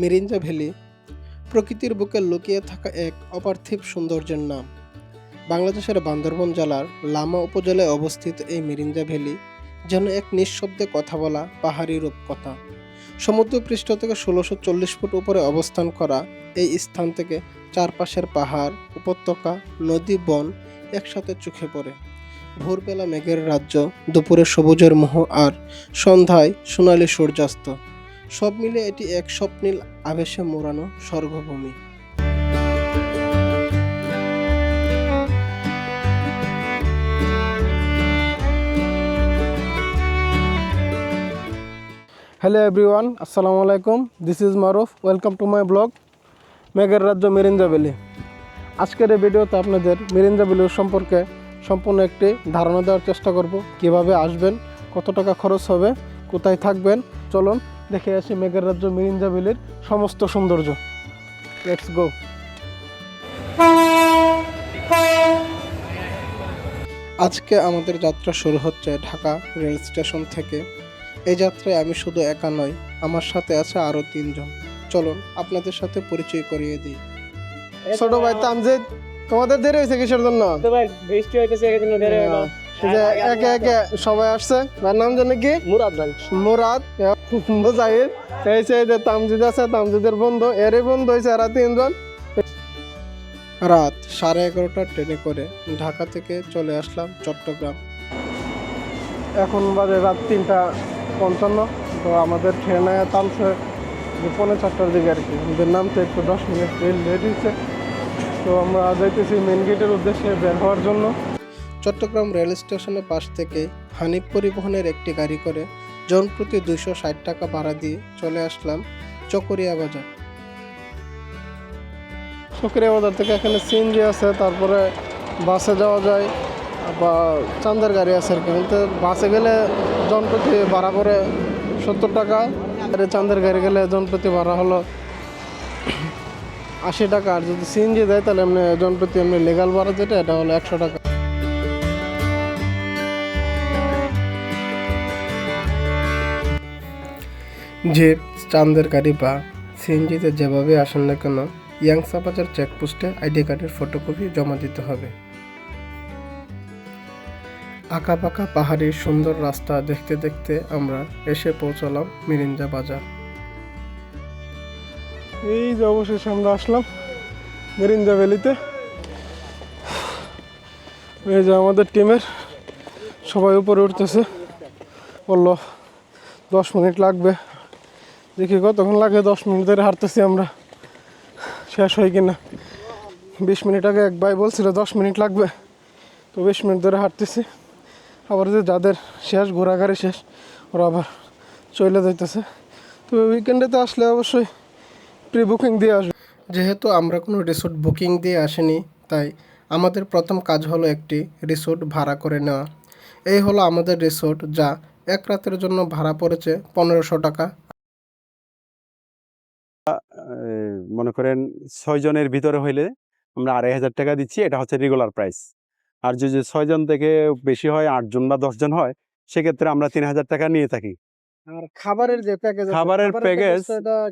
Mirinja valley, প্রকৃতির বুকে লুকিয়ে থাকা এক অপার্থিব সৌন্দর্যের নাম। বাংলাদেশের বান্দরবন জেলার লামা উপজেলায় অবস্থিত এই মিরিঞ্জা ভ্যালি যেন এক নিঃশব্দে কথা বলা পাহাড়ি রূপকথা। সমুদ্রপৃষ্ঠ থেকে ষোলোশো চল্লিশ ফুট উপরে অবস্থান করা এই স্থান থেকে চারপাশের পাহাড়, উপত্যকা, নদী, বন একসাথে চোখে পড়ে। ভোরবেলা মেঘের রাজ্য, দুপুরে সবুজের মোহ আর সন্ধ্যায় সোনালি সূর্যাস্ত। সব মিলে এটি এক স্বপ্নীল আবেশে মোড়ানো স্বর্গভূমি। হ্যালো এভরিওয়ান আসসালামু আলাইকুম। This is Maruf welcome to my blog মেঘের রাজ্য মিরিঞ্জা ভ্যালি আজকের এই ভিডিওতে আপনাদের মিরিঞ্জা ভ্যালি সম্পর্কে সম্পূর্ণ একটি ধারণা দেওয়ার চেষ্টা করব। কীভাবে আসবেন, কত টাকা খরচ হবে, কোথায় থাকবেন? চলুন দেখে আসি মেঘের রাজ্য মিরিঞ্জা ভ্যালির সমস্ত সৌন্দর্য। লেটস গো আজকে আমাদের যাত্রা শুরু হচ্ছে ঢাকা রেল স্টেশন থেকে। এই যাত্রায় আমি শুধু একা নই আমার সাথে আছে আরও তিনজন। চলুন আপনাদের সাথে পরিচয় করিয়ে দিই। ছোট ভাই তামজিদ তোমাদের দেরি হয়েছে কিসের জন্য? বৃষ্টি হইতেছে যে একে একে সবাই আসছে। তার নাম জানে কি? মুরাদ ভাই। মুরাদ মুজাহিদ। এই যে যে তামজিদ আছে তামজিদের বন্ধু। এরই বন্ধু হয়েছে এরা তিনজন। রাত সাড়ে এগারোটার ট্রেনে করে ঢাকা থেকে চলে আসলাম চট্টগ্রাম। এখন বাজে রাত তিনটা পঞ্চান্ন। তো আমাদের ট্রেনে থামছে যে পৌনে চারটার দিকে আর কি। আমাদের নামতে একটু দশ মিনিট লেট হয়েছে। তো আমরা যাইতেছি মেন গেটের উদ্দেশ্যে বের হওয়ার জন্য। চট্টগ্রাম রেল স্টেশনের পাশ থেকে হানিফ পরিবহনের একটি গাড়ি করে জন প্রতি দুইশো ষাট টাকা ভাড়া দিয়ে চলে আসলাম চকরিয়া বাজার। চকরিয়া বাজার থেকে এখানে সিএনজি আছে, তারপরে বাসে যাওয়া যায়, বা চান্দের গাড়ি আছে আর কি। কিন্তু বাসে গেলে জন প্রতি ভাড়া পড়ে সত্তর টাকা, আর চান্দের গাড়ি গেলে জন প্রতি ভাড়া হলো আশি টাকা। আর যদি সিএনজি দেয় তাহলে এমনি জন প্রতি এমনি লিগাল ভাড়া যেটা, এটা হলো একশো টাকা। যে চান্দের গাড়ি বা সিএনজিতে যেভাবে আসেন না কেন ইয়াংসা বাজার চেকপোস্টে আইডি কার্ডের ফটোকপি জমা দিতে হবে। আঁকা পাকা পাহাড়ির সুন্দর রাস্তা দেখতে দেখতে আমরা এসে পৌঁছালাম মিরিঞ্জা বাজার। এই যে অবশেষে আমরা আসলাম মিরিঞ্জা ভ্যালিতে। এই যে আমাদের টিমের সবাই উপরে উঠতেছে। বলল, দশ মিনিট লাগবে। দেখি কতক্ষণ লাগে, দশ মিনিট ধরে হাঁটতেছি আমরা। শেষ হয় কিনা? বিশ মিনিট আগে এক ভাই বলছিল দশ মিনিট লাগবে, তো বিশ মিনিট ধরে হাঁটতেছি। আবার যে যাদের শেষ ঘোরাঘাড়ি শেষ, ওরা আবার চলে যাইতেছে। তো উইকেন্ডেতে আসলে অবশ্যই প্রি বুকিং দিয়ে আসবে। যেহেতু আমরা কোনো রিসোর্ট বুকিং দিয়ে আসিনি, তাই আমাদের প্রথম কাজ হলো একটি রিসোর্ট ভাড়া করে নেওয়া। এই হলো আমাদের রিসোর্ট যা এক রাতের জন্য ভাড়া পড়েছে পনেরোশো টাকা। মনে করেন ছয় জনের ভিতরে হইলে আমরা আড়াই হাজার টাকা দিচ্ছি এটা হচ্ছে রেগুলার প্রাইস আর যদি ছয় জন থেকে বেশি হয় আটজন বা দশজন হয় সেক্ষেত্রে আমরা তিন হাজার টাকা নিয়ে থাকি। আর খাবারের যে প্যাকেজ খাবারের package-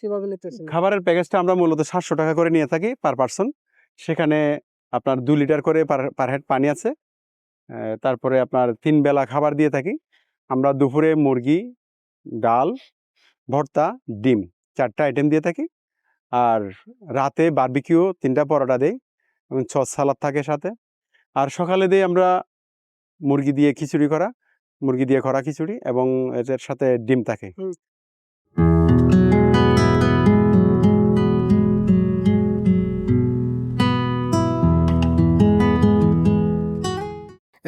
কীভাবে নিতেছেন? খাবারের প্যাকেজটা আমরা মূলত সাতশো টাকা করে নিয়ে থাকি পার পার্সন সেখানে আপনার দু লিটার করে পার হেড পানি আছে। তারপরে আপনার তিন বেলা খাবার দিয়ে থাকি। আমরা দুপুরে মুরগি ডাল ভর্তা ডিম চারটা আইটেম দিয়ে থাকি। আর রাতে বারবিকিউ তিনটা পরোটা দেই, এবং সালাদ থাকে সাথে। আর সকালে দিই আমরা মুরগি দিয়ে খিচুড়ি করা, মুরগি দিয়ে করা খিচুড়ি এবং এর সাথে ডিম থাকে।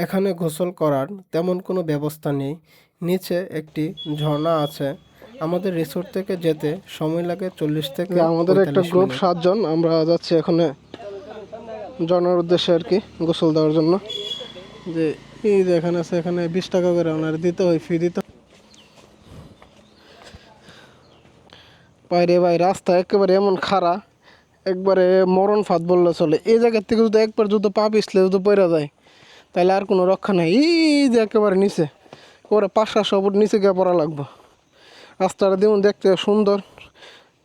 এখানে গোসল করার তেমন কোনো ব্যবস্থা নেই। নিচে একটি ঝর্ণা আছে। আমাদের রিসোর্ট থেকে যেতে সময় লাগে চল্লিশ থেকে আমাদের একটা গ্রুপ সাতজন আমরা যাচ্ছি এখানে ঝর্ণার উদ্দেশ্যে আর কি গোসল দেওয়ার জন্য। যে এই যে এখানে আছে এখানে বিশ টাকা করে ওনার দিতে হয় ফি দিতে বাইরে ভাই রাস্তা একেবারে এমন খাড়া একবারে মরণ ফাঁদ বললে চলে। এই জায়গার থেকে যদি একবার যদি পা পিছলে যদি পড়া যায় তাহলে আর কোনো রক্ষা নাই। এই যে একেবারে নিচে ওরা পাঁচটা সব নিচে গিয়ে পড়া লাগবে। রাস্তাটা যেমন দেখতে সুন্দর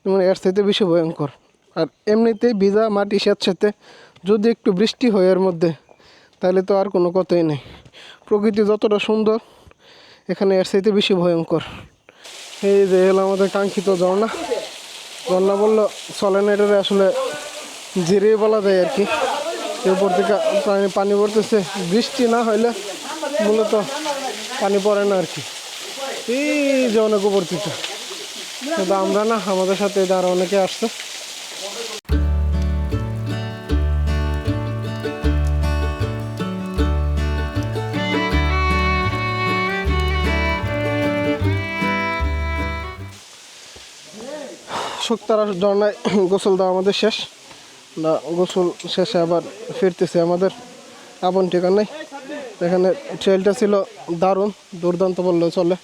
মানে এর চাইতে বেশি ভয়ঙ্কর। আর এমনিতে ভিজা মাটি স্যাঁতস্যাঁতে যদি একটু বৃষ্টি হয় এর মধ্যে, তাহলে তো আর কোনো কথাই নেই। প্রকৃতি যতটা সুন্দর, এখানে এর চাইতে বেশি ভয়ঙ্কর। এই যে হলো আমাদের কাঙ্ক্ষিত ঝর্ণা। ঝর্ণা বলল চলে না এটারে আসলে জিরে বলা যায় আর কি। উপর থেকে পানি পড়তেছে। বৃষ্টি না হইলে মূলত পানি পড়ে না আর কি। এই যে অনেক উপর থেকে। শুধু আমরা না, আমাদের সাথে আরও অনেকে আসছে। শুক্তারা ঝর্ণায় গোসল দেওয়া আমাদের শেষ। না, গোসল শেষে আবার ফিরতেছে আমাদের। আপন ঠিকানায়। এখানে ট্রেলটা ছিল দারুণ, দুর্দান্ত বললেও চলে।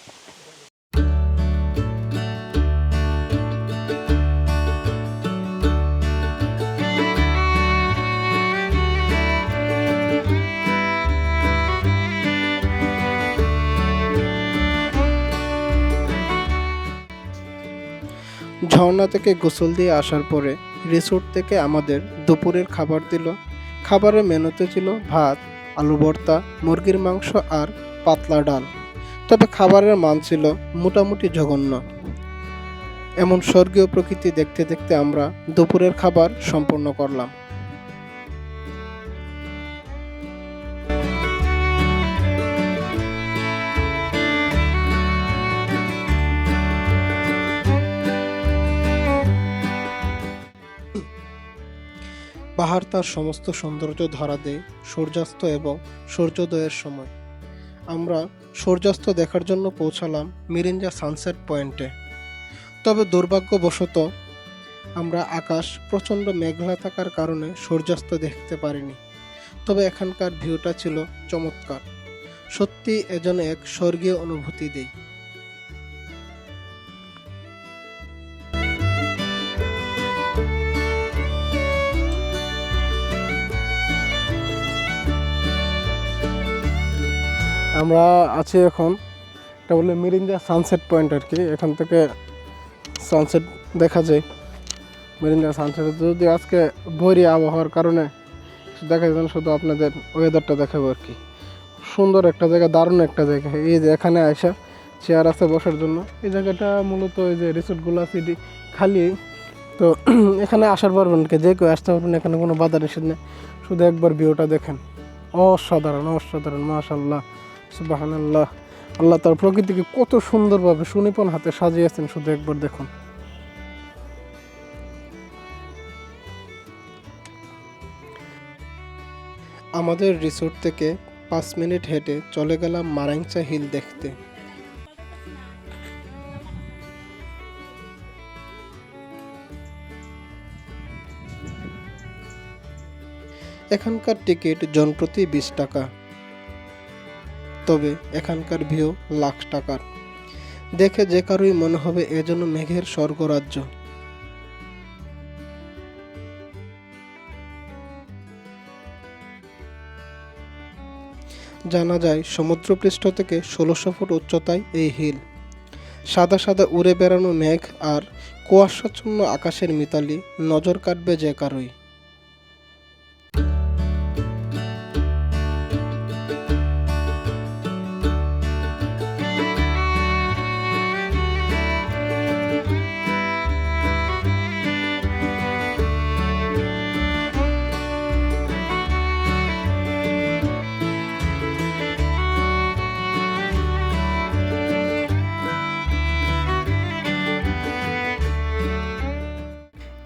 ঝর্ণা থেকে গোসল দিয়ে আসার পরে রিসোর্ট থেকে আমাদের দুপুরের খাবার দিল। খাবারের মেনুতে ছিল ভাত, আলু ভর্তা, মুরগির মাংস আর পাতলা ডাল। তবে খাবারের মান ছিল মোটামুটি জঘন্য। এমন স্বর্গীয় প্রকৃতি দেখতে দেখতে আমরা দুপুরের খাবার সম্পন্ন করলাম। পাহাড় তার সমস্ত সৌন্দর্য ধরা দেয় সূর্যাস্ত এবং সূর্যোদয়ের সময়। আমরা সূর্যাস্ত দেখার জন্য পৌঁছালাম মিরিঞ্জা সানসেট পয়েন্টে। তবে দুর্ভাগ্যবশত আমরা আকাশ প্রচণ্ড মেঘলা থাকার কারণে সূর্যাস্ত দেখতে পারিনি। তবে এখানকার ভিউটা ছিল চমৎকার। সত্যি এজন এক স্বর্গীয় অনুভূতি দেয়। আমরা আছি এখন, এটা বলে মিরিঞ্জা সানসেট পয়েন্ট আর কি। এখান থেকে সানসেট দেখা যায়। মিরিঞ্জা সানসেট, যদি আজকে ভরি আবহাওয়ার কারণে দেখা যায় শুধু আপনাদের ওয়েদারটা দেখাবো আর কি। সুন্দর একটা জায়গা, দারুণ একটা জায়গা। এই যে এখানে আসা চেয়ার আছে বসার জন্য। এই জায়গাটা মূলত এই যে রিসোর্টগুলো আছে খালি। তো এখানে আসার পারবেন কি যে কেউ আসতে পারবেন এখানে কোনো বাধা নিষেধ নেই। শুধু একবার ভিউটা দেখেন। অসাধারণ অসাধারণ মাশাল্লাহ সুবাহান আল্লাহ আল্লাহ তার প্রকৃতিকে কত সুন্দরভাবে সুনিপুণ হাতে সাজিয়েছেন, শুধু একবার দেখুন। আমাদের রিসোর্ট থেকে পাঁচ মিনিট হেঁটে চলে গেলাম মারাংচা হিল দেখতে। এখানকার টিকিট জনপ্রতি বিশ টাকা। তবে এখানকার ভিউ লাখ টাকার। দেখে যে কারোই মনে হবে এজন্য মেঘের স্বর্গরাজ্য। জানা যায়, সমুদ্রপৃষ্ঠ থেকে ষোলোশো ফুট উচ্চতায় এই হিল। সাদা সাদা উড়ে বেড়ানো মেঘ আর কুয়াশাচ্ছন্ন আকাশের মিতালি নজর কাটবে যে কারোই।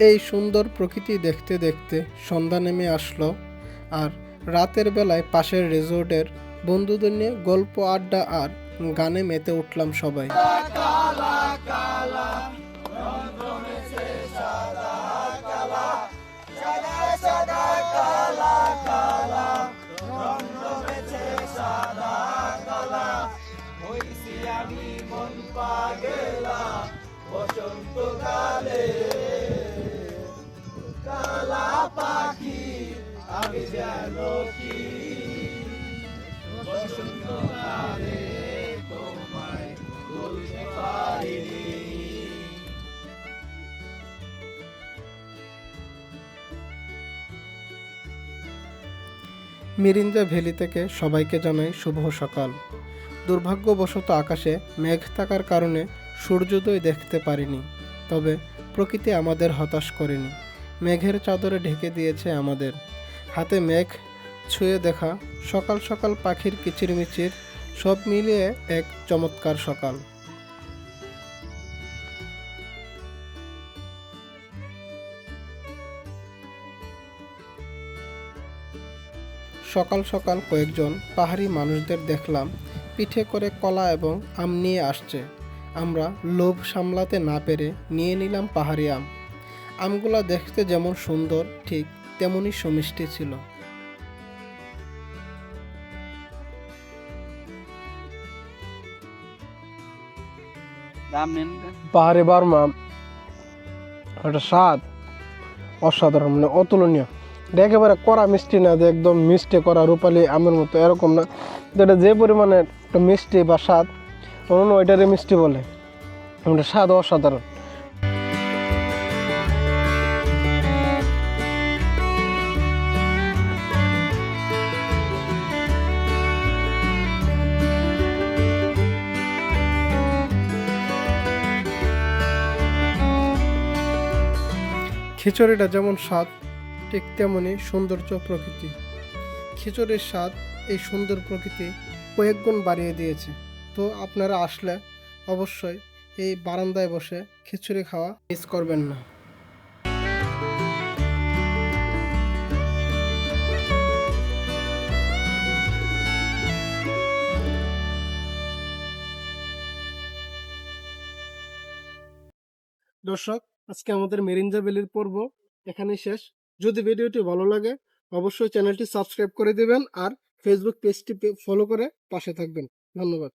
এই সুন্দর প্রকৃতি দেখতে দেখতে সন্ধ্যা নেমে আসলো আর রাতের বেলায় পাশের রিসোর্টের বন্ধুদের নিয়ে গল্প, আড্ডা আর গানে মেতে উঠলাম সবাই। মিরিঞ্জা ভ্যালি থেকে সবাইকে জানাই শুভ সকাল। দুর্ভাগ্যবশত আকাশে মেঘ থাকার কারণে সূর্যোদয় দেখতে পারিনি, তবে প্রকৃতি আমাদের হতাশ করেনি। মেঘের চাদরে ঢেকে দিয়েছে আমাদের। হাতে মেঘ ছুঁয়ে দেখা সকাল সকাল পাখির কিচিরমিচির, সব মিলিয়ে এক চমৎকার সকাল। সকাল সকাল কয়েকজন পাহাড়ি মানুষদের দেখলাম পিঠে করে কলা এবং আম নিয়ে আসছে। আমরা লোভ সামলাতে না পেরে নিয়ে নিলাম পাহাড়ি আম। আমগুলা দেখতে যেমন সুন্দর, ঠিক তেমনই সুমিষ্টি ছিল। পাহাড়ি বার্মা একটা স্বাদ অসাধারণ মানে অতুলনীয়। এটা একেবারে কড়া মিষ্টি না যে একদম মিষ্টি করা রূপালি আমের মতো এরকম না। এটা যে পরিমাণে একটা মিষ্টি বা স্বাদ অন্য ওইটারে মিষ্টি বলে। স্বাদ অসাধারণ। খিচুড়িটা যেমন স্বাদ, ঠিক তেমনই সৌন্দর্য প্রকৃতি। খিচুড়ির স্বাদ এই সুন্দর প্রকৃতি কয়েক গুণ বাড়িয়ে দিয়েছে। তো আপনারা আসলে অবশ্যই এই বারান্দায় বসে খিচুড়ি খাওয়া মিস করবেন না। দর্শক আজকে আমাদের মেরিঞ্জা ভ্যালির পর্ব এখানেই শেষ। যদি ভিডিওটি ভালো লাগে, অবশ্যই চ্যানেলটি সাবস্ক্রাইব করে দেবেন আর ফেসবুক পেজটি ফলো করে পাশে থাকবেন। ধন্যবাদ।